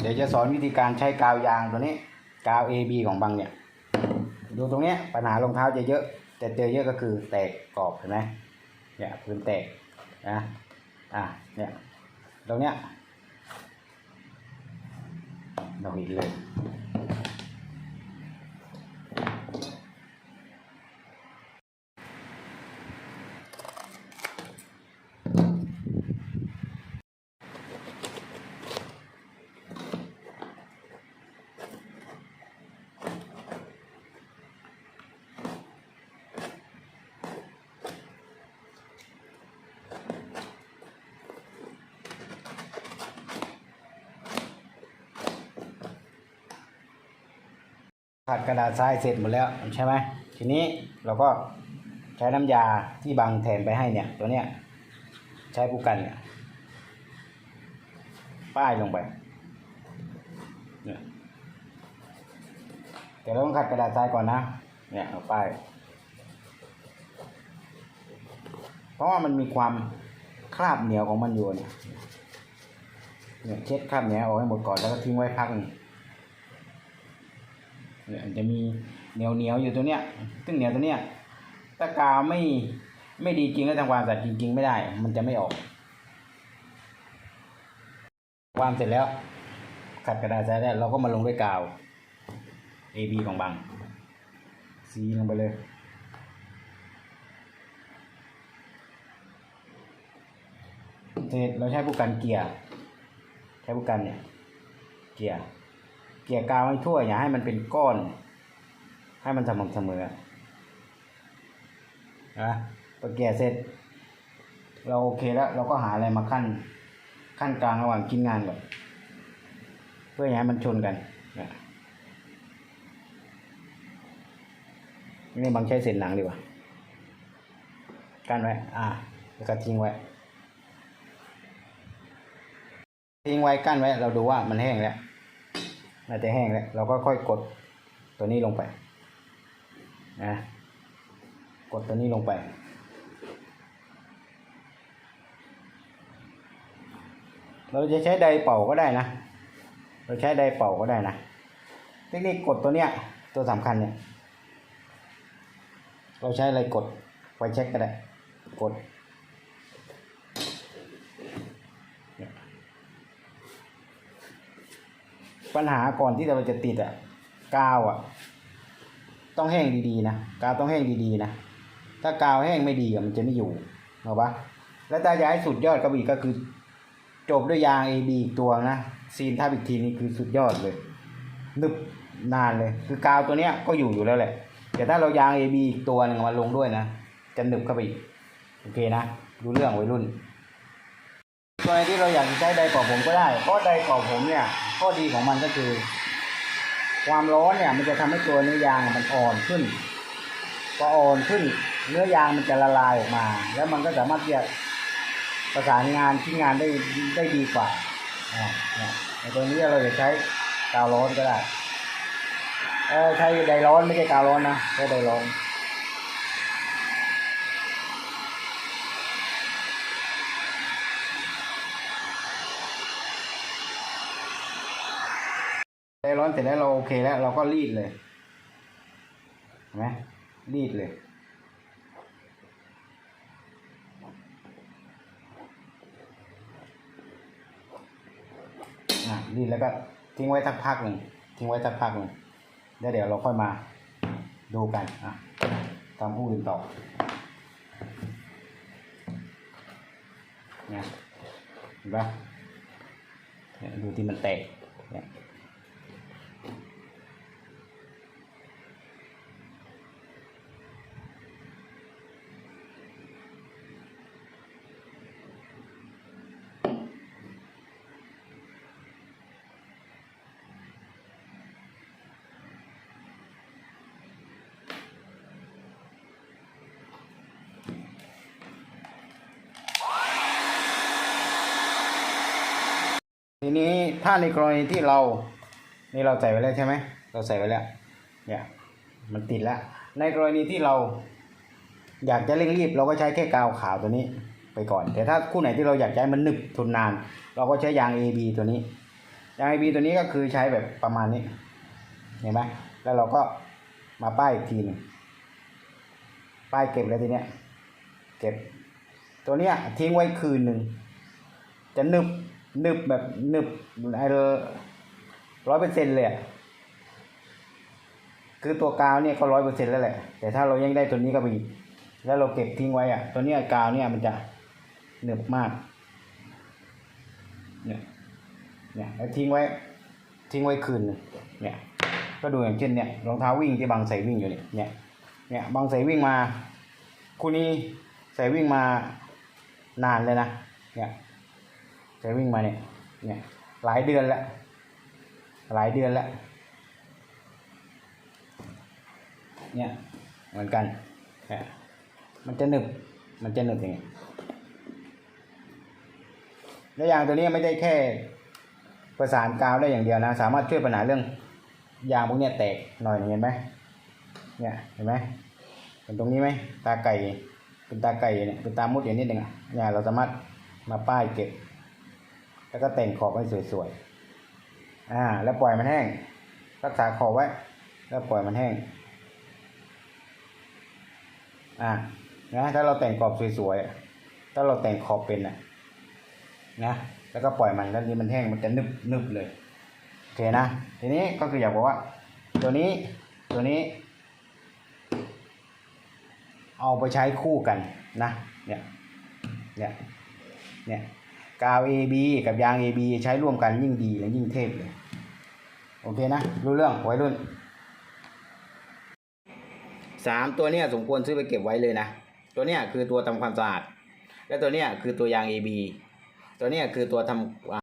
เดี๋ยวจะสอนวิธีการใช้กาวยางตัวนี้ กาว AB ของบังเนี่ย ดูตรงเนี้ยปัญหารองเท้าจะเยอะ แต่เจอเยอะก็คือแตกกรอบเห็นไหมเนี่ยพื้นแตกนะอะเนี่ยตรงเนี้ยเราเห็นเลย ขัดกระดาษทรายเสร็จหมดแล้วใช่ไหมทีนี้เราก็ใช้น้ำยาที่บังแทนไปให้เนี่ย ตัวเนี้ยใช้ผู้กันเนี่ยป้ายลงไปเนี่ยแต่เราต้องขัดกระดาษทรายก่อนนะเนี่ยเอาป้ายเพราะว่ามันมีความคราบเหนียวของมันอยู่เนี่ยเนี่ยเช็ดคราบเหนียวออกให้หมดก่อนแล้วก็ทิ้งไว้พักนึง เนี่ยมันจะมีเหนียวเหนียวๆอยู่ตัวเนี้ยซึ่งเหนียวตัวเนี้ยถ้ากาวไม่ไม่ดีจริงแล้วทำความสะอาดจริง ๆ ไม่ได้ มันจะไม่ออกควางเสร็จแล้ว ขัดกระดาษทรายแล้วเราก็มาลงด้วยกาว AB ของบังซีลงไปเลยเสร็จเราใช้ผู้กันเกียร์ ใช้ผู้กันเนี่ย เกียร์ เกลี่ยกาวให้ทั่ว อย่าให้มันเป็นก้อน ให้มันสม่ำเสมอนะพอเกลี่ยเสร็จ เราโอเคแล้ว เราก็หาอะไรมาขั้น ขั้นกลางระหว่างชิ้นงานก่อนเพื่ออย่าให้มันชนกันนะนี่บางใช้เศษหนังดีกว่ากันไว้ อ่าแล้วก็ทิ้งไว้ ทิ้งไว้กั้นไว้ เราดูว่ามันแห้งแล้ว น่าจะแห้งแล้ว เราก็ค่อยกดตัวนี้ลงไปนะกดตัวนี้ลงไป เราจะใช้ไดเป่าก็ได้นะ เราใช้ไดเป่าก็ได้นะเทคนิคกดตัวเนี้ยตัวสำคัญเนี่ย เราใช้อะไรกดไฟเช็คก็ได้ กด ปัญหาก่อนที่เราจะติดอะกาวอะ ต้องแห้งดีๆนะกาวต้องแห้งดีๆนะถ้ากาวแห้งไม่ดีอะมันจะไม่อยู่เอาปะแล้วถ้าอยากให้สุดยอดกระบี่ก็คือจบด้วยยาง AB อีกตัวนะซีนทับอีกทีนี้คือสุดยอดเลยนึบนานเลย คือกาวตัวเนี้ยก็อยู่อยู่แล้วแหละ แต่ถ้าเรายาง AB อีกตัวหนึงมาลงด้วยนะจะนึบเข้าไปอีกโอเคนะรู้เรื่องวัยรุ่นกรณีที่เราอยากใช้ไดร์เป่าผมก็ได้เพราะไดร์เป่าผมเนี่ย ข้อดีของมันก็คือ ความร้อนเนี่ยมันจะทำให้ตัวเนื้อยางมันอ่อนขึ้นพออ่อนขึ้น เนื้อยางมันจะละลายออกมา แล้วมันก็สามารถที่จะประสานงานชิ้นงานได้ได้ดีกว่าในตัวนี้เราจะใช้กาวร้อนก็ได้เออใช้ไดร้อนไม่ใช่กาวร้อนนะใช้ไดร้อน ได้ร้อนเสร็จแล้วเราโอเคแล้ว เราก็รีดเลยเห็นไหมรีดเลยอะรีดแล้วก็ทิ้งไว้สักพักหนึ่งทิ้งไว้สักพักหนึ่งแล้วเดี๋ยวเราค่อยมาดูกันอะทำผู้อื่นต่อเนี่ยเห็นปะดูที่มันแตกเนี่ย ทีนี้ถ้าในกรณีที่เรา นี่เราใส่ไว้แล้วใช่ไหมเราใส่ไว้แล้วเนี่ยมันติดแล้ว ในกรณีที่เรา อยากจะเร่งรีบ เราก็ใช้แค่กาวขาวตัวนี้ไปก่อน แต่ถ้าคู่ไหนที่เราอยากใช้มันหนึบทนนาน เราก็ใช้ยาง AB ตัวนี้ ยาง AB ตัวนี้ก็คือใช้แบบประมาณนี้เห็นไหมแล้วเราก็มาป้ายอีกทีหนึงป้ายเก็บเลยทีเนี้ยเก็บ ตัวเนี้ยทิ้งไว้คืนหนึ่งจะหนึบ นึบแบบนึบไอ้ร้อยเปอร์เซ็นต์เลยคือตัวกาวเนี่ยก็ร้อยเปอร์เซ็นต์แล้วแหละ แต่ถ้าเรายังได้ตัวนี้ก็ไปอีกแล้วเราเก็บทิ้งไว้อะตัวเนี้ยกาวเนี่ยมันจะหนึบมาก เนี่ย เนี่ยแล้วทิ้งไว้ ทิ้งไว้คืน เนี่ย ก็ดูอย่างเช่นเนี่ยรองเท้าวิ่งที่บางใส่วิ่งอยู่เนี่ย เนี่ย เนี่ยบางใส่วิ่งมา คู่นี้ใส่วิ่งมานานเลยนะ เนี่ย ใส่วิ่งมาเนี่ย เนี่ย หลายเดือนแล้ว หลายเดือนแล้ว เนี่ย เหมือนกันเนี่ยมันจะหนึบ มันจะหนึบอย่างเงี้ยแล้วยางตัวนี้ไม่ได้แค่ประสานกาวได้อย่างเดียวนะ สามารถช่วยปัญหาเรื่องยางพวกเนี้ยแตกหน่อยเห็นไหมเนี่ย เห็นไหมเห็นตรงนี้ไหม ตาไก่ เป็นตาไก่เนี่ย เป็นตามุดอย่างนิดหนึ่งอะเนี่ย เราสามารถมาป้ายเก็บ แล้วก็แต่งขอบให้สวยๆ อ่า แล้วปล่อยมันแห้ง รักษาขอบไว้ แล้วปล่อยมันแห้ง อ่า นะ ถ้าเราแต่งขอบสวยๆ ถ้าเราแต่งขอบเป็นอะ นะ แล้วก็ปล่อยมัน แล้วนี่มันแห้ง มันจะนึบนึบเลย โอเคนะ ทีนี้ก็คืออยากบอกว่า ตัวนี้ ตัวนี้ เอาไปใช้คู่กันนะ เนี่ย เนี่ย เนี่ย กาว AB กับยาง AB ใช้ร่วมกันยิ่งดีและยิ่งเทพเลย โอเคนะ รู้เรื่องไว้รุ่นสามตัวเนี้ยสมควรซื้อไปเก็บไว้เลยนะ ตัวเนี้ยคือตัวทำความสะอาด และตัวเนี้ยคือตัวยาง AB ตัวเนี้ยคือตัวทำ